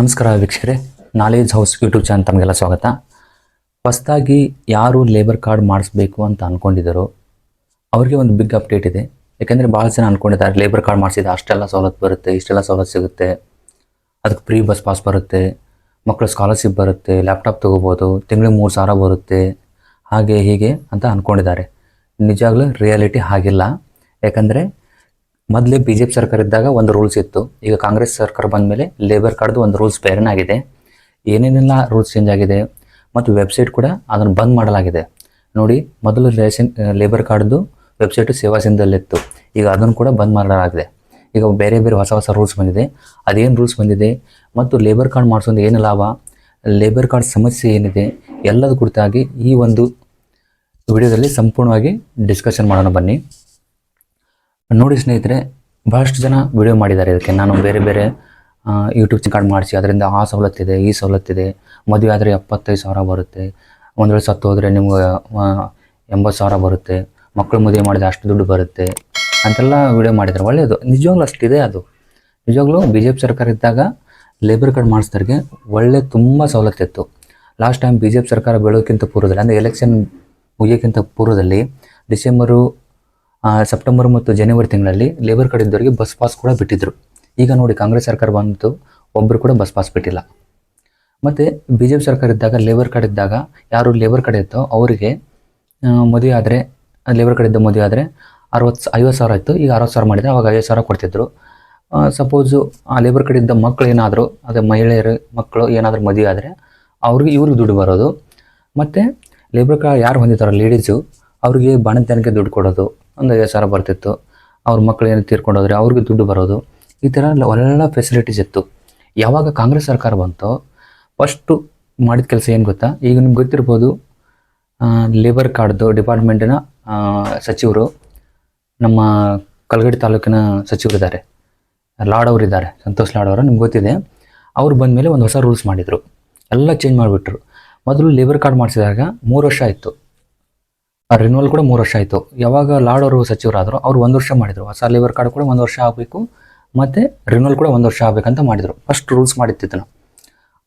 ನಮಸ್ಕಾರ ವೀಕ್ಷಕರೇ knowledge house YouTube channel ತಮಗೆಲ್ಲ ಸ್ವಾಗತ. ಹೊಸದಾಗಿ ಯಾರು ಲೇಬರ್ ಕಾರ್ಡ್ ಮಾಡಿಸ್ಬೇಕು ಅಂತ ಅಂದ್ಕೊಂಡಿದ್ದಾರೋ ಅವ್ರಿಗೆ ಒಂದು ಬಿಗ್ ಅಪ್ಡೇಟ್ ಇದೆ. ಯಾಕೆಂದರೆ ಭಾಳ ಜನ ಅಂದ್ಕೊಂಡಿದ್ದಾರೆ ಲೇಬರ್ ಕಾರ್ಡ್ ಮಾಡಿಸಿದ ಅಷ್ಟೆಲ್ಲ ಸವಲತ್ತು ಬರುತ್ತೆ, ಇಷ್ಟೆಲ್ಲ ಸವಲತ್ತು ಸಿಗುತ್ತೆ. ಅದಕ್ಕೆ ಫ್ರೀ ಬಸ್ ಪಾಸ್ ಬರುತ್ತೆ ಮಕ್ಕಳು ಸ್ಕಾಲರ್ಶಿಪ್ ಬರುತ್ತೆ ಲ್ಯಾಪ್ಟಾಪ್ ತೊಗೋಬೋದು, ತಿಂಗಳಿಗೆ ಮೂರು ಸಾವಿರ ಬರುತ್ತೆ. ಹಾಗೆ ಹೀಗೆ ಅಂತ ಅಂದ್ಕೊಂಡಿದ್ದಾರೆ ನಿಜವಾಗ್ಲೂ ರಿಯಾಲಿಟಿ ಹಾಗಿಲ್ಲ. ಯಾಕಂದರೆ ಮೊದಲೇ ಬಿ ಜೆ ಪಿ ಸರ್ಕಾರ ಇದ್ದಾಗ ಒಂದು ರೂಲ್ಸ್ ಇತ್ತು. ಈಗ ಕಾಂಗ್ರೆಸ್ ಸರ್ಕಾರ ಬಂದ ಮೇಲೆ ಲೇಬರ್ ಕಾರ್ಡ್ದು ಒಂದು ರೂಲ್ಸ್ ಬೇರೆನೇ ಆಗಿದೆ. ಏನೇನೆಲ್ಲ ರೂಲ್ಸ್ ಚೇಂಜ್ ಆಗಿದೆ ಮತ್ತು ವೆಬ್ಸೈಟ್ ಕೂಡ ಅದನ್ನು ಬಂದ್ ಮಾಡಲಾಗಿದೆ. ನೋಡಿ, ಮೊದಲು ರೇಷನ್ ಲೇಬರ್ ಕಾರ್ಡ್ದು ವೆಬ್ಸೈಟು ಸೇವಾ ಸಿಂಧಲ್ಲಿತ್ತು ಈಗ ಅದನ್ನು ಕೂಡ ಬಂದ್ ಮಾಡಲಾಗಿದೆ. ಈಗ ಬೇರೆ ಬೇರೆ ಹೊಸ ಹೊಸ ರೂಲ್ಸ್ ಬಂದಿದೆ. ಅದೇನು ರೂಲ್ಸ್ ಬಂದಿದೆ? ಮತ್ತು ಲೇಬರ್ ಕಾರ್ಡ್ ಮಾಡಿಸೋದು ಏನು ಲಾಭ? ಲೇಬರ್ ಕಾರ್ಡ್ ಸಮಸ್ಯೆ ಏನಿದೆ? ಎಲ್ಲದ ಕುರಿತಾಗಿ ಈ ಒಂದು ವಿಡಿಯೋದಲ್ಲಿ ಸಂಪೂರ್ಣವಾಗಿ ಡಿಸ್ಕಷನ್ ಮಾಡೋಣ ಬನ್ನಿ. ನೋಡಿ ಸ್ನೇಹಿತರೆ, ಬಹಳಷ್ಟು ಜನ ವಿಡಿಯೋ ಮಾಡಿದ್ದಾರೆ. ಇದಕ್ಕೆ ನಾನು ಬೇರೆ ಬೇರೆ ಯೂಟ್ಯೂಬ್ ಕಾರ್ಡ್ ಮಾಡಿಸಿ, ಅದರಿಂದ ಆ ಸವಲತ್ತಿದೆ ಈ ಸವಲತ್ತಿದೆ ಮದುವೆ ಆದರೆ ಎಪ್ಪತ್ತೈದು ಸಾವಿರ ಬರುತ್ತೆ. ಒಂದು ವೇಳೆ ಸತ್ತು ಹೋದರೆ ನಿಮ್ಗೆ ಎಂಬತ್ತು ಸಾವಿರ ಬರುತ್ತೆ. ಮಕ್ಕಳು ಮದುವೆ ಮಾಡಿದ್ರೆ ಅಷ್ಟು ದುಡ್ಡು ಬರುತ್ತೆ. ಅಂತೆಲ್ಲ ವಿಡಿಯೋ ಮಾಡಿದ್ದಾರೆ. ಒಳ್ಳೆಯದು ನಿಜವಾಗ್ಲೂ ಅಷ್ಟಿದೆ ಅದು. ನಿಜವಾಗ್ಲೂ ಬಿ ಜೆ ಪಿ ಸರ್ಕಾರ ಇದ್ದಾಗ ಲೇಬರ್ ಕಾರ್ಡ್ ಮಾಡಿಸ್ತಾರಿಗೆ ಒಳ್ಳೆ ತುಂಬ ಸವಲತ್ತಿತ್ತು last time B J P ಸರ್ಕಾರ ಬೆಳೋಕ್ಕಿಂತ ಪೂರ್ವದಲ್ಲಿ, ಅಂದರೆ ಎಲೆಕ್ಷನ್ ಮುಗಿಯೋಕ್ಕಿಂತ ಪೂರ್ವದಲ್ಲಿ ಡಿಸೆಂಬರು ಸೆಪ್ಟೆಂಬರ್ ಮತ್ತು ಜನವರಿ ತಿಂಗಳಲ್ಲಿ ಲೇಬರ್ ಕಾರ್ಡ್ ಇದ್ದವರಿಗೆ ಬಸ್ ಪಾಸ್ ಕೂಡ ಬಿಟ್ಟಿದ್ರು. ಈಗ ನೋಡಿ ಕಾಂಗ್ರೆಸ್ ಸರ್ಕಾರ ಬಂತು ಒಬ್ಬರು ಕೂಡ ಬಸ್ ಪಾಸ್ ಬಿಟ್ಟಿಲ್ಲ. ಮತ್ತು ಬಿ ಜೆ ಪಿ ಸರ್ಕಾರ ಇದ್ದಾಗ ಲೇಬರ್ ಕಾರ್ಡ್ ಇದ್ದಾಗ ಯಾರು ಲೇಬರ್ ಕಾರ್ಡ್ ಇತ್ತೋ ಅವರಿಗೆ ಮದುವೆ ಆದರೆ ಲೇಬರ್ ಕಾರ್ಡ್ ಇದ್ದ ಮದುವೆ ಆದರೆ ಅರವತ್ತು ಐವತ್ತು ಸಾವಿರ ಇತ್ತು ಈಗ ಅರವತ್ತು ಸಾವಿರ ಮಾಡಿದರೆ ಅವಾಗ ಐವತ್ತು ಸಾವಿರ ಕೊಡ್ತಿದ್ರು. ಸಪೋಸು ಆ ಲೇಬರ್ ಕಾರ್ಡ್ ಇದ್ದ ಮಕ್ಕಳು ಏನಾದರೂ, ಅದೇ ಮಹಿಳೆಯರು, ಮಕ್ಕಳು ಏನಾದರೂ ಮದುವೆ ಆದರೆ ಅವ್ರಿಗೆ ಇವ್ರಿಗೆ ದುಡ್ಡು ಬರೋದು. ಮತ್ತು ಲೇಬರ್ ಕಾರ್ಡ್ ಯಾರು ಹೊಂದಿದ್ದಾರೋ ಲೇಡೀಸು ಅವ್ರಿಗೆ ಬಾಣಂತನಕ್ಕೆ ದುಡ್ಡು ಕೊಡೋದು. ಒಂದು ಐವತ್ತು ಸಾವಿರ ಬರ್ತಿತ್ತು. ಅವ್ರ ಮಕ್ಕಳು ಏನು ತೀರ್ಕೊಂಡೋದ್ರೆ ಅವ್ರಿಗೆ ದುಡ್ಡು ಬರೋದು. ಈ ಥರ ಒಳ್ಳೆ ಫೆಸಿಲಿಟೀಸ್ ಇತ್ತು. ಯಾವಾಗ ಕಾಂಗ್ರೆಸ್ ಸರ್ಕಾರ ಬಂತೋ ಫಸ್ಟು ಮಾಡಿದ ಕೆಲಸ ಏನು ಗೊತ್ತಾ? ಈಗ ನಿಮ್ಗೆ ಗೊತ್ತಿರ್ಬೋದು ಲೇಬರ್ ಕಾರ್ಡ್ದು ಡಿಪಾರ್ಟ್ಮೆಂಟಿನ ಸಚಿವರು, ನಮ್ಮ ಕಲ್ಗಡಿ ತಾಲೂಕಿನ ಸಚಿವರಿದ್ದಾರೆ ಲಾಡ್ ಅವರು ಇದ್ದಾರೆ, ಸಂತೋಷ್ ಲಾಡ್ ಅವರು, ನಿಮ್ಗೆ ಗೊತ್ತಿದೆ. ಅವ್ರು ಬಂದ ಮೇಲೆ ಒಂದು ಹೊಸ ರೂಲ್ಸ್ ಮಾಡಿದರು. ಎಲ್ಲ ಚೇಂಜ್ ಮಾಡಿಬಿಟ್ರು. ಮೊದಲು ಲೇಬರ್ ಕಾರ್ಡ್ ಮಾಡಿಸಿದಾಗ ಮೂರು ವರ್ಷ ಆಯಿತು. ರಿನ್ಯೂವಲ್ ಕೂಡ ಮೂರು ವರ್ಷ ಆಯಿತು. ಯಾವಾಗ ಲಾರ್ಡ್ ಅವರು ಸಚಿವರಾದರು ಅವ್ರು ಒಂದು ವರ್ಷ ಮಾಡಿದರು. ಹೊಸ ಲೇಬರ್ ಕಾರ್ಡ್ ಕೂಡ ಒಂದು ವರ್ಷ ಆಗಬೇಕು ಮತ್ತು ರಿನ್ಯೂವಲ್ ಕೂಡ ಒಂದು ವರ್ಷ ಆಗಬೇಕಂತ ಮಾಡಿದರು. ಫಸ್ಟ್ ರೂಲ್ಸ್ ಮಾಡಿತ್ತಿದ್ದನು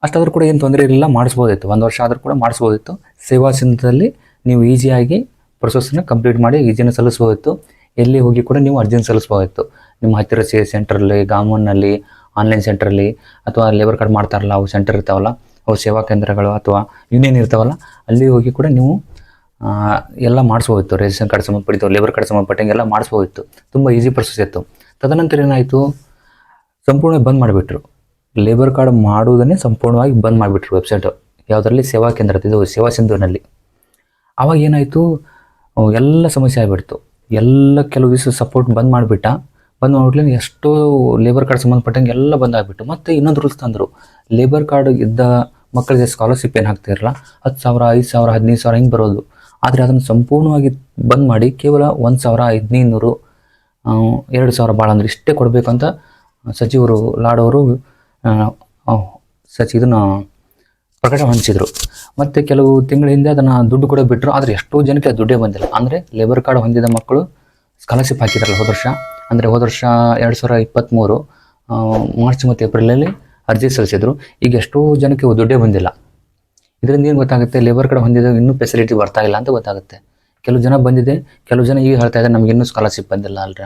ಅಷ್ಟಾದರೂ ಕೂಡ ಏನು ತೊಂದರೆ ಇರಲಿಲ್ಲ ಮಾಡಿಸ್ಬೋದಿತ್ತು. ಒಂದು ವರ್ಷ ಆದರೂ ಕೂಡ ಮಾಡಿಸ್ಬೋದಿತ್ತು. ಸೇವಾ ಸಿಂಧದಲ್ಲಿ ನೀವು ಈಸಿಯಾಗಿ ಪ್ರೊಸೆಸ್ನ ಕಂಪ್ಲೀಟ್ ಮಾಡಿ ಈಜಿನ ಸಲ್ಲಿಸ್ಬೋದಿತ್ತು. ಎಲ್ಲಿ ಹೋಗಿ ಕೂಡ ನೀವು ಅರ್ಜಿನ ಸಲ್ಲಿಸ್ಬೋದಿತ್ತು. ನಿಮ್ಮ ಹತ್ತಿರ ಸೇ ಸೆಂಟ್ರಲ್ಲಿ ಗಾಮನ್ನಲ್ಲಿ ಆನ್ಲೈನ್ ಸೆಂಟ್ರಲ್ಲಿ ಅಥವಾ ಲೇಬರ್ ಕಾರ್ಡ್ ಮಾಡ್ತಾರಲ್ಲ ಅವು ಸೆಂಟರ್ ಇರ್ತಾವಲ್ಲ ಅವು ಸೇವಾ ಕೇಂದ್ರಗಳು ಅಥವಾ ಯೂನಿಯನ್ ಇರ್ತಾವಲ್ಲ ಅಲ್ಲಿ ಹೋಗಿ ಕೂಡ ನೀವು ಆ, ಎಲ್ಲ ಮಾಡಿಸ್ಬೋದಿತ್ತು. ರೇಷನ್ ಕಾರ್ಡ್ ಸಂಬಂಧಪಟ್ಟಿತ್ತು ಲೇಬರ್ ಕಾರ್ಡ್ ಸಂಬಂಧಪಟ್ಟಂಗೆ ಎಲ್ಲ ಮಾಡಿಸ್ಬೋದಿತ್ತು. ತುಂಬ ಈಸಿ ಪ್ರೊಸೆಸ್ ಇತ್ತು. ತದನಂತರ ಏನಾಯಿತು? ಸಂಪೂರ್ಣ ಬಂದ್ ಮಾಡಿಬಿಟ್ರು. ಲೇಬರ್ ಕಾರ್ಡ್ ಮಾಡುವುದನ್ನೇ ಸಂಪೂರ್ಣವಾಗಿ ಬಂದ್ ಮಾಡಿಬಿಟ್ರು ವೆಬ್ಸೈಟು ಯಾವುದರಲ್ಲಿ? ಸೇವಾ ಕೇಂದ್ರ ಇದು ಸೇವಾ ಸಿಂಧುವಿನಲ್ಲಿ ಆವಾಗ ಏನಾಯಿತು? ಎಲ್ಲ ಸಮಸ್ಯೆ ಆಗಿಬಿಡ್ತು. ಎಲ್ಲ ಕೆಲವು ದಿವಸ ಸಪೋರ್ಟ್ ಬಂದ್ ಮಾಡಿಬಿಟ್ಟ. ಬಂದ್ ಮಾಡಿಬಿಟ್ಲಿಂದ ಎಷ್ಟೋ ಲೇಬರ್ ಕಾರ್ಡ್ ಸಂಬಂಧಪಟ್ಟಂಗೆ ಎಲ್ಲ ಬಂದ್ ಆಗಿಬಿಟ್ಟು. ಮತ್ತೆ ಇನ್ನೊಂದು ರೂಲ್ಸ್ ತಂದರು. ಲೇಬರ್ ಕಾರ್ಡ್ ಇದ್ದ ಮಕ್ಕಳಿಗೆ ಸ್ಕಾಲರ್ಶಿಪ್ ಏನು ಹಾಕ್ತಿರಲ್ಲ ಹತ್ತು ಸಾವಿರ, ಐದು ಸಾವಿರ, ಹದಿನೈದು ಸಾವಿರ ಹಿಂಗೆ ಬರೋದು. ಆದರೆ ಅದನ್ನು ಸಂಪೂರ್ಣವಾಗಿ ಬಂದ್ ಮಾಡಿ ಕೇವಲ ಒಂದು ಸಾವಿರ ಹದಿನೈದು ಆ, ಎರಡು ಸಾವಿರ ಭಾಳ ಅಂದರೆ ಇಷ್ಟೇ ಕೊಡಬೇಕು ಅಂತ ಸಚಿವರು ಲಾಡವರು ಸಚಿ ಇದನ್ನು ಪ್ರಕಟ ಹೊಂದಿಸಿದ್ರು ಮತ್ತು ಕೆಲವು ತಿಂಗಳ ಹಿಂದೆ ಅದನ್ನು ದುಡ್ಡು ಕೂಡ ಬಿಟ್ಟರು ಆದರೆ ಎಷ್ಟೋ ಜನಕ್ಕೆ ದುಡ್ಡೇ ಬಂದಿಲ್ಲ. ಅಂದರೆ ಲೇಬರ್ ಕಾರ್ಡ್ ಹೊಂದಿದ ಮಕ್ಕಳು ಸ್ಕಾಲರ್ಶಿಪ್ ಹಾಕಿದ್ರಲ್ಲ ಹೋದ ವರ್ಷ. ಅಂದರೆ ಹೋದ ವರ್ಷ ಎರಡು ಸಾವಿರ ಇಪ್ಪತ್ತ್ಮೂರು ಮಾರ್ಚ್ ಮತ್ತು ಏಪ್ರಿಲಲ್ಲಿ ಅರ್ಜಿ ಸಲ್ಲಿಸಿದರು. ಈಗ ಎಷ್ಟೋ ಜನಕ್ಕೆ ದುಡ್ಡೇ ಬಂದಿಲ್ಲ. ಇದರಿಂದ ಏನು ಗೊತ್ತಾಗುತ್ತೆ? ಲೇಬರ್ ಕಡೆ ಹೊಂದಿದ ಇನ್ನೂ ಫೆಸಿಲಿಟಿ ಬರ್ತಾ ಇಲ್ಲ ಅಂತ ಗೊತ್ತಾಗುತ್ತೆ. ಕೆಲವು ಜನ ಬಂದಿದೆ, ಕೆಲವು ಜನ ಈಗ ಹೇಳ್ತಾ ಇದ್ದಾರೆ, ನಮ್ಗೆ ಇನ್ನೂ ಸ್ಕಾಲರ್ಶಿಪ್ ಬಂದಿಲ್ಲ ಅಲ್ರ.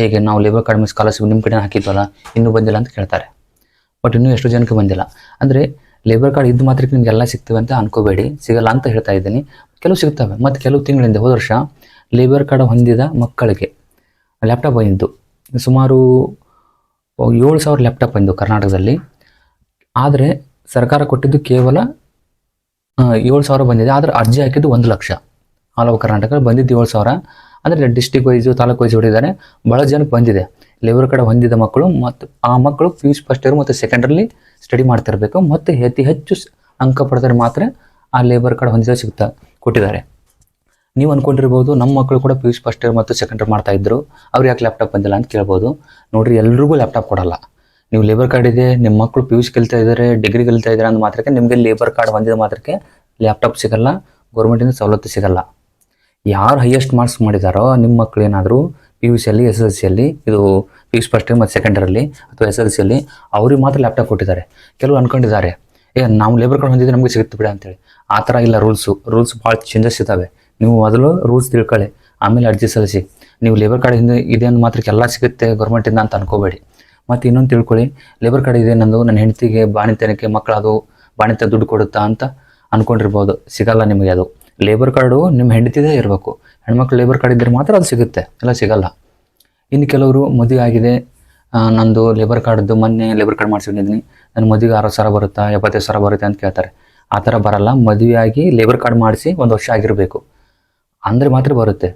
ಹೇಗೆ? ನಾವು ಲೇಬರ್ ಕಾರ್ಡ್ ಮೇಲೆ ಸ್ಕಾಲರ್ಶಿಪ್ ನಿಮ್ಮ ಕಡೆ ಹಾಕಿದ್ವಲ್ಲ, ಇನ್ನೂ ಬಂದಿಲ್ಲ ಅಂತ ಕೇಳ್ತಾರೆ. ಬಟ್ ಇನ್ನೂ ಎಷ್ಟು ಜನಕ್ಕೆ ಬಂದಿಲ್ಲ. ಅಂದರೆ ಲೇಬರ್ ಕಾರ್ಡ್ ಇದ್ದು ಮಾತ್ರಕ್ಕೆ ನಿಮ್ಗೆ ಎಲ್ಲ ಸಿಗ್ತವೆ ಅಂತ ಅನ್ಕೋಬೇಡಿ. ಸಿಗಲ್ಲ ಅಂತ ಹೇಳ್ತಾ ಇದ್ದೀನಿ. ಕೆಲವು ಸಿಗ್ತವೆ. ಮತ್ತು ಕೆಲವು ತಿಂಗಳಿಂದ, ಹೋದ ವರ್ಷ ಲೇಬರ್ ಕಾರ್ಡ್ ಹೊಂದಿದ ಮಕ್ಕಳಿಗೆ ಲ್ಯಾಪ್ಟಾಪ್ ಬಂದಿದ್ದು. ಸುಮಾರು ಏಳು ಸಾವಿರ ಲ್ಯಾಪ್ಟಾಪ್ ಬಂದು ಕರ್ನಾಟಕದಲ್ಲಿ. ಆದರೆ ಸರ್ಕಾರ ಕೊಟ್ಟಿದ್ದು ಕೇವಲ ಏಳು ಸಾವಿರ ಬಂದಿದೆ, ಆದರೆ ಅರ್ಜಿ ಹಾಕಿದ್ದು ಒಂದು ಲಕ್ಷ. ಆಲ್ ಓವರ್ ಕರ್ನಾಟಕ ಬಂದಿದ್ದು ಏಳು ಸಾವಿರ. ಅಂದರೆ ಡಿಸ್ಟಿಕ್ ವೈಸು ತಾಲೂಕು ವೈಸ್ ಹೊಡಿದ್ದಾರೆ ಭಾಳ ಜನಕ್ಕೆ ಬಂದಿದೆ. ಲೇಬರ್ ಕಡೆ ಹೊಂದಿದ ಮಕ್ಕಳು ಮತ್ತು ಆ ಮಕ್ಕಳು ಫೀಸ್ ಫಸ್ಟ್ ಇಯರ್ ಮತ್ತು ಸೆಕೆಂಡ್ರಲ್ಲಿ ಸ್ಟಡಿ ಮಾಡ್ತಿರ್ಬೇಕು. ಮತ್ತು ಅತಿ ಹೆಚ್ಚು ಅಂಕ ಪಡೆದರೆ ಮಾತ್ರ ಆ ಲೇಬರ್ ಕಾರ್ಡ್ ಹೊಂದಿದ ಸಿಗ್ತಾ, ಕೊಟ್ಟಿದ್ದಾರೆ. ನೀವು ಅಂದ್ಕೊಂಡಿರ್ಬೋದು ನಮ್ಮ ಮಕ್ಕಳು ಕೂಡ ಪಿ ಯು ಫಸ್ಟ್ ಇಯರ್ ಮತ್ತು ಸೆಕೆಂಡ್ ಇಯರ್ ಮಾಡ್ತಾ ಅವ್ರು ಯಾಕೆ ಲ್ಯಾಪ್ಟಾಪ್ ಬಂದಿಲ್ಲ ಅಂತ ಕೇಳ್ಬೋದು. ನೋಡಿರಿ, ಎಲ್ರಿಗೂ ಲ್ಯಾಪ್ಟಾಪ್ ಕೊಡಲ್ಲ. ನೀವು ಲೇಬರ್ ಕಾರ್ಡ್ ಇದೆ ನಿಮ್ಮ ಮಕ್ಕಳು ಪಿ ಯು ಸಿ ಕಲಿತಾ ಇದ್ದಾರೆ ಡಿಗ್ರಿ ಕಲಿತಾ ಇದ್ದಾರೆ ಅಂದ ಮಾತ್ರಕ್ಕೆ ನಿಮಗೆ ಲೇಬರ್ ಕಾರ್ಡ್ ಹೊಂದಿದ ಮಾತ್ರಕ್ಕೆ ಲ್ಯಾಪ್ಟಾಪ್ ಸಿಗಲ್ಲ ಗೌರ್ಮೆಂಟಿಂದ ಸವಲತ್ತು ಸಿಗಲ್ಲ. ಯಾರು ಹೈಯೆಸ್ಟ್ ಮಾರ್ಕ್ಸ್ ಮಾಡಿದಾರೋ ನಿಮ್ಮ ಮಕ್ಕಳು ಏನಾದರೂ ಪಿ ಯು ಸಿಯಲ್ಲಿ ಎಸ್ ಎಲ್ ಸಿಯಲ್ಲಿ ಇದು ಪಿ ಯು ಸಿ ಫಸ್ಟ್ ಮತ್ತು ಸೆಕೆಂಡರಲ್ಲಿ ಅಥವಾ ಎಸ್ ಎಲ್ ಸಿಯಲ್ಲಿ ಅವ್ರಿಗೆ ಮಾತ್ರ ಲ್ಯಾಪ್ಟಾಪ್ ಕೊಟ್ಟಿದ್ದಾರೆ. ಕೆಲವು ಅನ್ಕೊಂಡಿದ್ದಾರೆ, ಏ, ನಾವು ಲೇಬರ್ ಕಾರ್ಡ್ ಹೊಂದಿದ್ರೆ ನಮಗೆ ಸಿಗುತ್ತೆ ಬಿಡ ಅಂತೇಳಿ. ಆ ಥರ ಇಲ್ಲ ರೂಲ್ಸು ರೂಲ್ಸ್ ಭಾಳ ಚೇಂಜಸ್ ಇದ್ದಾವೆ. ನೀವು ಮೊದಲು ರೂಲ್ಸ್ ತಿಳ್ಕೊಳ್ಳಿ, ಆಮೇಲೆ ಅರ್ಜಿ ಸಲ್ಲಿಸಿ. ನೀವು ಲೇಬರ್ ಕಾರ್ಡ್ ಹಿಂದೆ ಇದೆ ಅಂದ ಮಾತ್ರಕ್ಕೆ ಎಲ್ಲ ಸಿಗುತ್ತೆ ಗೌರ್ಮೆಂಟಿಂದ ಅಂತ ಅನ್ಕೋಬೇಡಿ. ಮತ್ತು ಇನ್ನೊಂದು ತಿಳ್ಕೊಳ್ಳಿ ಲೇಬರ್ ಕಾರ್ಡ್ ಇದೆ ನಂದು ನನ್ನ ಹೆಂಡತಿಗೆ ಬಾಣಿತನಕ್ಕೆ ಮಕ್ಕಳು ಅದು ಬಾಣಿತ ದುಡ್ಡು ಕೊಡುತ್ತಾ ಅಂತ ಅಂದ್ಕೊಂಡಿರ್ಬೋದು ಸಿಗಲ್ಲ ನಿಮಗೆ ಅದು. ಲೇಬರ್ ಕಾರ್ಡು ನಿಮ್ಮ ಹೆಂಡತಿದೇ ಇರಬೇಕು. ಹೆಣ್ಮಕ್ಳು ಲೇಬರ್ ಕಾರ್ಡ್ ಇದ್ದರೆ ಮಾತ್ರ ಅದು ಸಿಗುತ್ತೆ. ಎಲ್ಲ ಸಿಗಲ್ಲ. ಇನ್ನು ಕೆಲವರು ಮದುವೆ ಆಗಿದೆ. ನಂದು ಲೇಬರ್ ಕಾರ್ಡ್ದು ಮೊನ್ನೆ ಲೇಬರ್ ಕಾರ್ಡ್ ಮಾಡಿಸ್ಕೊಂಡಿದ್ದೀನಿ. ನನ್ನ ಮದುವೆಗೆ ಆರು ಸಾವಿರ ಬರುತ್ತಾ, ಎಪ್ಪತ್ತೈದು ಸಾವಿರ ಬರುತ್ತೆ ಅಂತ ಕೇಳ್ತಾರೆ. ಆ ಥರ ಬರಲ್ಲ. ಮದುವೆಯಾಗಿ ಲೇಬರ್ ಕಾರ್ಡ್ ಮಾಡಿಸಿ ಒಂದು ವರ್ಷ ಆಗಿರಬೇಕು. ಅಂದರೆ ಮಾತ್ರ ಬರುತ್ತೆ.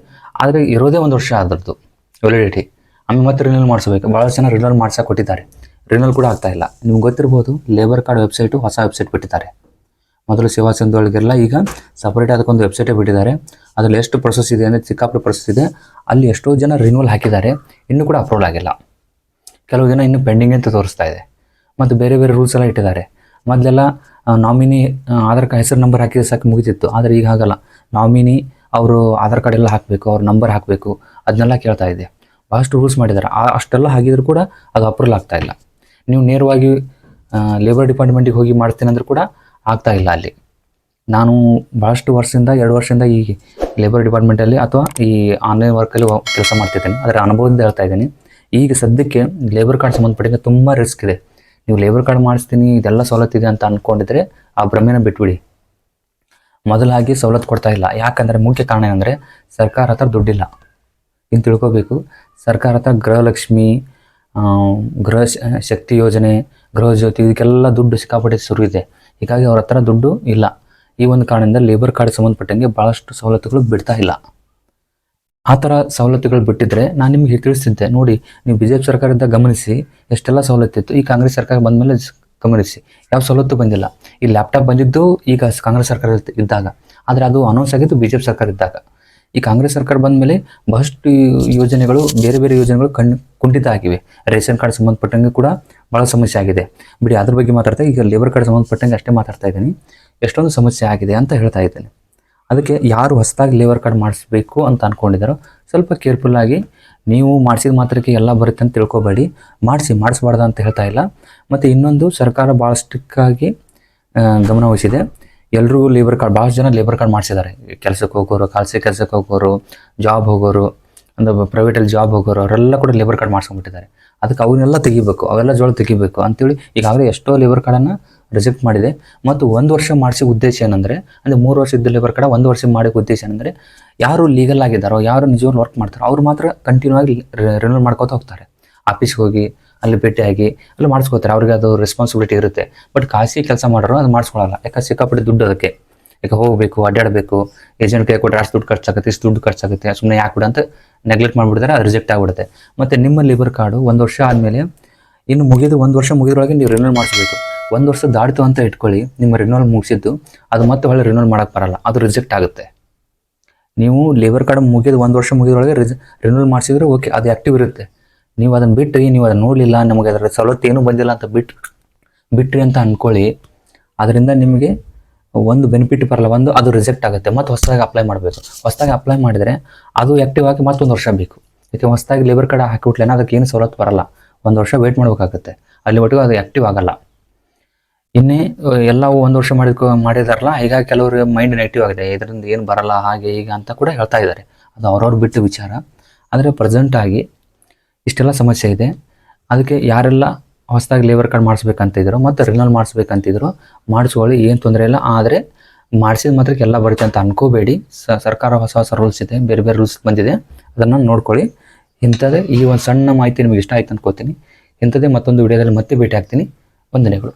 ಆದರೆ ಇರೋದೇ ಒಂದು ವರ್ಷ ಅದರದ್ದು ವ್ಯಾಲಿಡಿಟಿ ಆಮೇಲೆ ಮತ್ತೆ ರಿನಲ್ ಮಾಡಿಸ್ಬೇಕು. ಭಾಳ ಜನ ರಿನಲ್ ಮಾಡ್ಸಕ್ಕೆ ಕೊಟ್ಟಿದ್ದಾರೆ. ರಿನಲ್ ಕೂಡ ಆಗ್ತಾ ಇಲ್ಲ. ನಿಮ್ಗೆ ಗೊತ್ತಿರ್ಬೋದು ಲೇಬರ್ ಕಾರ್ಡ್ ವೆಬ್ಸೈಟು ಹೊಸ ವೆಬ್ಸೈಟ್ ಬಿಟ್ಟಿದ್ದಾರೆ. ಮೊದಲು ಸೇವಾ ಸಿಂಧು ಒಳಗೆಲ್ಲ ಈಗ ಸಪ್ರೇಟ್ ಅದಕ್ಕೊಂದು ವೆಬ್ಸೈಟೇ ಬಿಟ್ಟಿದ್ದಾರೆ. ಅದರಲ್ಲಿ ಎಷ್ಟು ಪ್ರೊಸೆಸ್ ಇದೆ ಅಂದರೆ ಚಿಕ್ಕಾಪುರ ಪ್ರೊಸೆಸ್ ಇದೆ. ಅಲ್ಲಿ ಎಷ್ಟೋ ಜನ ರಿನ್ಯೂವಲ್ ಹಾಕಿದ್ದಾರೆ. ಇನ್ನೂ ಕೂಡ ಅಪ್ರೂವಲ್ ಆಗಿಲ್ಲ. ಕೆಲವು ದಿನ ಇನ್ನೂ ಪೆಂಡಿಂಗ್ ಅಂತ ತೋರಿಸ್ತಾ ಇದೆ. ಮತ್ತು ಬೇರೆ ಬೇರೆ ರೂಲ್ಸ್ ಎಲ್ಲ ಇಟ್ಟಿದ್ದಾರೆ. ಮೊದಲೆಲ್ಲ ನಾಮಿನಿ ಆಧಾರ್ ಕಾರ್ಡ್ ಹೆಸರು ನಂಬರ್ ಹಾಕಿದ್ರೆ ಸಾಕು ಮುಗಿತಿತ್ತು. ಆದರೆ ಈಗ ಹಾಗಲ್ಲ. ನಾಮಿನಿ ಅವರು ಆಧಾರ್ ಕಾರ್ಡ್ ಎಲ್ಲ ಹಾಕಬೇಕು, ಅವ್ರ ನಂಬರ್ ಹಾಕಬೇಕು. ಅದನ್ನೆಲ್ಲ ಕೇಳ್ತಾ ಇದೆ. ಭಾಳಷ್ಟು ರೂಲ್ಸ್ ಮಾಡಿದ್ದಾರೆ. ಅಷ್ಟೆಲ್ಲ ಹಾಕಿದ್ರು ಕೂಡ ಅದು ಅಪ್ರೂವಲ್ ಆಗ್ತಾ ಇಲ್ಲ. ನೀವು ನೇರವಾಗಿ ಲೇಬರ್ ಡಿಪಾರ್ಟ್ಮೆಂಟಿಗೆ ಹೋಗಿ ಮಾಡ್ತೀನಿ ಅಂದ್ರೂ ಕೂಡ ಆಗ್ತಾ ಇಲ್ಲ ಅಲ್ಲಿ. ನಾನು ಭಾಳಷ್ಟು ವರ್ಷದಿಂದ, ಎರಡು ವರ್ಷದಿಂದ ಈ ಲೇಬರ್ ಡಿಪಾರ್ಟ್ಮೆಂಟಲ್ಲಿ ಅಥವಾ ಈ ಆನ್ಲೈನ್ ವರ್ಕಲ್ಲಿ ಕೆಲಸ ಮಾಡ್ತಿದ್ದೇನೆ. ಅದರ ಅನುಭವದಿಂದ ಹೇಳ್ತಾ ಇದ್ದೀನಿ. ಈಗ ಸದ್ಯಕ್ಕೆ ಲೇಬರ್ ಕಾರ್ಡ್ ಸಂಬಂಧಪಟ್ಟಿಗೆ ತುಂಬ ರಿಸ್ಕ್ ಇದೆ. ನೀವು ಲೇಬರ್ ಕಾರ್ಡ್ ಮಾಡಿಸ್ತೀನಿ, ಇದೆಲ್ಲ ಸವಲತ್ತಿದೆ ಅಂತ ಅಂದ್ಕೊಂಡಿದ್ರೆ ಆ ಭ್ರಮೆನ ಬಿಟ್ಬಿಡಿ. ಮೊದಲಾಗಿ ಸವಲತ್ತು ಕೊಡ್ತಾ ಇಲ್ಲ. ಯಾಕಂದರೆ ಮುಖ್ಯ ಕಾರಣ ಏನಂದರೆ ಸರ್ಕಾರ ಹತ್ರ ದುಡ್ಡಿಲ್ಲ. ಇನ್ನು ತಿಳ್ಕೋಬೇಕು. ಸರ್ಕಾರ ಹತ್ರ ಗೃಹಲಕ್ಷ್ಮಿ ಗೃಹ ಶಕ್ತಿ ಯೋಜನೆ, ಗೃಹ ಜ್ಯೋತಿ, ಇದಕ್ಕೆಲ್ಲ ದುಡ್ಡು ಸಿಕ್ಕಾಪಟ್ಟೆ ಇದೆ ಹೀಗಾಗಿ ಅವ್ರ ಹತ್ರ ದುಡ್ಡು ಇಲ್ಲ. ಈ ಒಂದು ಕಾರಣದಿಂದ ಲೇಬರ್ ಕಾರ್ಡ್ ಸಂಬಂಧಪಟ್ಟಂಗೆ ಭಾಳಷ್ಟು ಸವಲತ್ತುಗಳು ಬಿಡ್ತಾ ಇಲ್ಲ. ಆ ಥರ ಸವಲತ್ತುಗಳು ಬಿಟ್ಟಿದ್ರೆ ನಾನು ನಿಮಗೆ ತಿಳಿಸ್ತಿದ್ದೆ. ನೋಡಿ, ನೀವು ಬಿ ಜೆ ಪಿ ಸರ್ಕಾರದಿಂದ ಗಮನಿಸಿ, ಎಷ್ಟೆಲ್ಲ ಸವಲತ್ತಿತ್ತು ಈ ಕಾಂಗ್ರೆಸ್ ಸರ್ಕಾರ ಬಂದ ಮೇಲೆ ಗಮನಿಸಿ. ಯಾವ ಸವಲತ್ತು ಬಂದಿಲ್ಲ. ಈ ಲ್ಯಾಪ್ಟಾಪ್ ಬಂದಿದ್ದು ಈಗ ಕಾಂಗ್ರೆಸ್ ಸರ್ಕಾರ ಇದ್ದಾಗ. ಆದರೆ ಅದು ಅನೌನ್ಸ್ ಆಗಿದ್ದು ಬಿ ಜೆ ಪಿ ಸರ್ಕಾರ ಇದ್ದಾಗ. ಈ ಕಾಂಗ್ರೆಸ್ ಸರ್ಕಾರ ಬಂದ ಮೇಲೆ ಬಹಳಷ್ಟು ಯೋಜನೆಗಳು, ಬೇರೆ ಬೇರೆ ಯೋಜನೆಗಳು ಕಣ್, ಕುಂಠಿತ ಆಗಿವೆ. ರೇಷನ್ ಕಾರ್ಡ್ ಸಂಬಂಧಪಟ್ಟಂಗೆ ಕೂಡ ಭಾಳ ಸಮಸ್ಯೆ ಆಗಿದೆ. ಬಿಡಿ ಅದ್ರ ಬಗ್ಗೆ ಮಾತಾಡ್ತಾ ಈಗ ಲೇಬರ್ ಕಾರ್ಡ್ ಸಂಬಂಧಪಟ್ಟಂಗೆ ಅಷ್ಟೇ ಮಾತಾಡ್ತಾ ಇದ್ದೀನಿ. ಎಷ್ಟೊಂದು ಸಮಸ್ಯೆ ಆಗಿದೆ ಅಂತ ಹೇಳ್ತಾ ಇದ್ದೇನೆ. ಅದಕ್ಕೆ ಯಾರು ಹೊಸದಾಗಿ ಲೇಬರ್ ಕಾರ್ಡ್ ಮಾಡಿಸ್ಬೇಕು ಅಂತ ಅಂದ್ಕೊಂಡಿದ್ದಾರೋ ಸ್ವಲ್ಪ ಕೇರ್ಫುಲ್ಲಾಗಿ ನೀವು ಮಾಡಿಸಿದ ಮಾತ್ರಕ್ಕೆ ಎಲ್ಲ ಬರುತ್ತೆ ಅಂತ ತಿಳ್ಕೊಬೇಡಿ. ಮಾಡಿಸಿ, ಮಾಡಿಸ್ಬಾರ್ದು ಅಂತ ಹೇಳ್ತಾ ಇಲ್ಲ. ಮತ್ತು ಇನ್ನೊಂದು ಸರ್ಕಾರ ಭಾಳ ಸ್ಟ್ರಿಕ್ಕಾಗಿ ಗಮನ ವಹಿಸಿದೆ ಎಲ್ಲರೂ ಲೇಬರ್ ಕಾರ್ಡ್ ಭಾಳಷ್ಟು ಜನ ಲೇಬರ್ ಕಾರ್ಡ್ ಮಾಡಿಸಿದ್ದಾರೆ. ಕೆಲಸಕ್ಕೆ ಹೋಗೋರು ಖಾಸಗಿ ಕೆಲಸಕ್ಕೆ ಹೋಗೋರು ಜಾಬ್ ಹೋಗೋರು, ಅಂದ್ರೆ ಪ್ರೈವೇಟಲ್ಲಿ ಜಾಬ್ ಹೋಗೋರು, ಅವರೆಲ್ಲ ಕೂಡ ಲೇಬರ್ ಕಾರ್ಡ್ ಮಾಡ್ಸ್ಕೊಂಡ್ಬಿಟ್ಟಿದ್ದಾರೆ. ಅದಕ್ಕೆ ಅವನ್ನೆಲ್ಲ ತೆಗಿಬೇಕು, ಅವೆಲ್ಲ ಜೋಳ ತೆಗಿಬೇಕು ಅಂತೇಳಿ ಈಗಾಗಲೇ ಎಷ್ಟೋ ಲೇಬರ್ ಕಾರ್ಡನ್ನು ರಿಜೆಕ್ಟ್ ಮಾಡಿದೆ. ಮತ್ತು ಒಂದು ವರ್ಷ ಮಾಡಿಸಿ ಉದ್ದೇಶ ಏನಂದರೆ, ಅಂದರೆ ಮೂರು ವರ್ಷ ಇದ್ದ ಲೇಬರ್ ಕಾರ್ಡ್ ಒಂದು ವರ್ಷ ಮಾಡಿ ಉದ್ದೇಶ ಏನಂದರೆ, ಯಾರು ಲೀಗಲ್ ಆಗಿದ್ದಾರೋ, ಯಾರು ನಿಜವಾಗ್ಲೂ ವರ್ಕ್ ಮಾಡ್ತಾರೋ, ಅವ್ರು ಮಾತ್ರ ಕಂಟಿನ್ಯೂ ಆಗಿ ರಿನ್ಯೂಲ್ ಮಾಡ್ಕೋತಾ ಹೋಗ್ತಾರೆ. ಆಫೀಸ್ಗೆ ಹೋಗಿ ಅಲ್ಲಿ ಭೇಟಿಯಾಗಿ ಅಲ್ಲಿ ಮಾಡಿಸ್ಕೋತಾರೆ. ಅವ್ರಿಗೆ ಅದು ರೆಸ್ಪಾನ್ಸಿಬಿಲಿಟಿ ಇರುತ್ತೆ. ಬಟ್ ಖಾಸಗಿ ಕೆಲಸ ಮಾಡೋರು ಅದು ಮಾಡಿಸ್ಕೊಳ್ಳಲ್ಲ ಯಾಕೆ ಸಿಕ್ಕಾಪಟ್ಟೆ ದುಡ್ಡು ಅದಕ್ಕೆ. ಈಗ ಹೋಗಬೇಕು ಅಡ್ಡಾಡಬೇಕು ಏಜೆಂಟ್ ಕೈ ಕೊಟ್ಟರೆ ಅಷ್ಟು ದುಡ್ಡು ಖರ್ಚಾಗುತ್ತೆ, ಇಷ್ಟು ದುಡ್ಡು ಖರ್ಚಾಗುತ್ತೆ ಸುಮ್ಮನೆ ಯಾಕೆ ಅಂತ ನೆಗ್ಲೆಕ್ಟ್ ಮಾಡಿಬಿಡ್ತಾರೆ, ಅದು ರಿಜೆಕ್ಟ್ ಆಗಿಬಿಡುತ್ತೆ. ಮತ್ತು ನಿಮ್ಮ ಲೇಬರ್ ಕಾರ್ಡು ಒಂದು ವರ್ಷ ಆದಮೇಲೆ ಇನ್ನು ಮುಗಿದು ಒಂದು ವರ್ಷ ಮುಗಿದ್ರೊಳಗೆ ನೀವು ರಿನ್ಯೂಲ್ ಮಾಡಿಸ್ಬೇಕು. ಒಂದು ವರ್ಷ ದಾಟಿತು ಅಂತ ಇಟ್ಕೊಳ್ಳಿ, ನಿಮ್ಮ ರಿನ್ಯೂವಲ್ ಮುಗಿಸಿದ್ದು, ಅದು ಮತ್ತೆ ಹೊಳೆ ರಿನ್ಯೂಲ್ ಮಾಡೋಕ್ಕೆ ಬರಲ್ಲ. ಅದು ರಿಜೆಕ್ಟ್ ಆಗುತ್ತೆ. ನೀವು ಲೇಬರ್ ಕಾರ್ಡ್ ಮುಗಿದು ಒಂದು ವರ್ಷ ಮುಗಿದ್ರೊಳಗೆ ರಿಜ್ ರಿನ್ಯೂವಲ್ ಮಾಡಿಸಿದ್ರೆ ಓಕೆ ಅದು ಆ್ಯಕ್ಟಿವ್ ಇರುತ್ತೆ. ನೀವು ಅದನ್ನು ಬಿಟ್ಟ್ರಿ ನೀವು ಅದನ್ನು ನೋಡಲಿಲ್ಲ, ನಮಗೆ ಅದರ ಸವಲತ್ತು ಏನೂ ಬಂದಿಲ್ಲ ಅಂತ ಬಿಟ್ಟು ಬಿಟ್ರಿ ಅಂತ ಅಂದ್ಕೊಳ್ಳಿ ಅದರಿಂದ ನಿಮಗೆ ಒಂದು ಬೆನಿಫಿಟ್ ಬರಲ್ಲ, ಒಂದು ಅದು ರಿಜೆಕ್ಟ್ ಆಗುತ್ತೆ, ಮತ್ತು ಹೊಸದಾಗಿ ಅಪ್ಲೈ ಮಾಡಬೇಕು. ಹೊಸದಾಗಿ ಅಪ್ಲೈ ಮಾಡಿದರೆ ಅದು ಆ್ಯಕ್ಟಿವ್ ಆಗಿ ಮತ್ತೊಂದು ವರ್ಷ ಬೇಕು. ಯಾಕೆ ಹೊಸದಾಗಿ ಲೇಬರ್ ಕಾರ್ಡ್ ಹಾಕಿಬಿಟ್ಲೇನ ಅದಕ್ಕೆ ಏನು ಸವಲತ್ತು ಬರಲ್ಲ. ಒಂದು ವರ್ಷ ವೇಟ್ ಮಾಡಬೇಕಾಗುತ್ತೆ. ಅಲ್ಲಿ ಒಟ್ಟಿಗೆ ಅದು ಆ್ಯಕ್ಟಿವ್ ಆಗಲ್ಲ. ಇನ್ನೇ ಎಲ್ಲವೂ ಒಂದು ವರ್ಷ ಮಾಡಿದ ಮಾಡಿದಾರಲ್ಲ ಈಗ ಕೆಲವರು ಮೈಂಡ್ ನೆಗೆಟಿವ್ ಆಗಿದೆ. ಇದರಿಂದ ಏನು ಬರಲ್ಲ, ಹಾಗೆ ಈಗ ಅಂತ ಕೂಡ ಹೇಳ್ತಾ ಇದ್ದಾರೆ. ಅದು ಅವ್ರವ್ರು ಬಿಟ್ಟು ವಿಚಾರ. ಆದರೆ ಪ್ರೆಸೆಂಟ್ ಆಗಿ ಇಷ್ಟೆಲ್ಲ ಸಮಸ್ಯೆ ಇದೆ. ಅದಕ್ಕೆ ಯಾರೆಲ್ಲ ಹೊಸದಾಗಿ ಲೇಬರ್ ಕಾರ್ಡ್ ಮಾಡಿಸ್ಬೇಕಂತಿದ್ರು ಮತ್ತು ರಿನಲ್ ಮಾಡಿಸ್ಬೇಕಂತಿದ್ರು ಮಾಡಿಸ್ಕೊಳ್ಳಿ, ಏನು ತೊಂದರೆ ಇಲ್ಲ. ಆದರೆ ಮಾಡಿಸಿದ ಮಾತ್ರಕ್ಕೆ ಎಲ್ಲ ಬರುತ್ತೆ ಅಂತ ಅನ್ಕೋಬೇಡಿ. ಸರ್ಕಾರ ಹೊಸ ಹೊಸ ರೂಲ್ಸ್ ಇದೆ, ಬೇರೆ ಬೇರೆ ರೂಲ್ಸ್ ಬಂದಿದೆ. ಅದನ್ನು ನೋಡ್ಕೊಳ್ಳಿ. ಇಂಥದ್ದೇ ಈ ಒಂದು ಸಣ್ಣ ಮಾಹಿತಿ ನಿಮಗೆ ಇಷ್ಟ ಆಯ್ತು ಅಂದ್ಕೋತೀನಿ ಇಂಥದ್ದೇ ಮತ್ತೊಂದು ವಿಡಿಯೋದಲ್ಲಿ ಮತ್ತೆ ಭೇಟಿ ಆಗ್ತೀನಿ. ವಂದನೆಗಳು.